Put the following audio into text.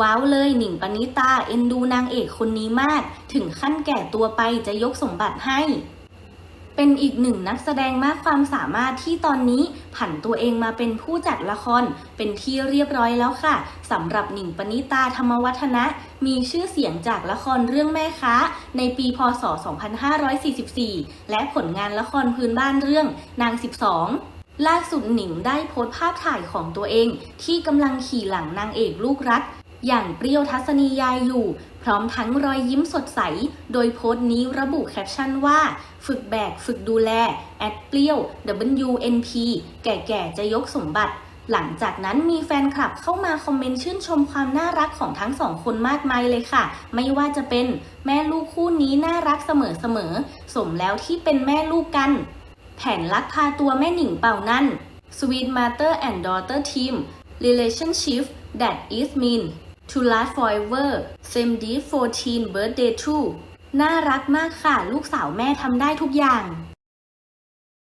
ว้าวเลยหนิงปณิตาเอ็นดูนางเอกคนนี้มาก ถึงขั้นแก่ตัวไปจะยกสมบัติให้ เป็นอีกหนึ่งนักแสดงมากความสามารถที่ตอนนี้ผันตัวเองมาเป็นผู้จัดละคร เป็นที่เรียบร้อยแล้วค่ะสำหรับหนิงปณิตาธรรมวัฒนะ มีชื่อเสียงจากละครเรื่องแม่ค้า ในปีพศ 2544 และผลงานละครพื้นบ้านเรื่องนาง 12ล่าสุดหนิงได้โพสต์ภาพถ่ายของตัวเอง ที่กำลังขี่หลังนางเอกลูกรัก อย่างเปรี้ยวทัศนียายอยู่พร้อมทั้งรอยยิ้มสดใส โดยโพสต์นี้ระบุแคปชั่นว่า ฝึกแบกฝึกดูแล แอดเปรี้ยว WNP แก่ๆ จะยกสมบัติ หลังจากนั้นมีแฟนคลับเข้ามาคอมเมนต์ชื่นชมความน่ารักของทั้งสองคนมากมายเลยค่ะ ไม่ว่าจะเป็นแม่ลูกคู่นี้น่ารักเสมอๆ สมแล้วที่เป็นแม่ลูกกัน แผนลักพาตัวแม่หนิงเป่านั่น Sweet Mother and Daughter Team Relationship that is mean to last forever same day 14 birthday too น่ารักมากค่ะ ลูกสาวแม่ทำได้ทุกอย่าง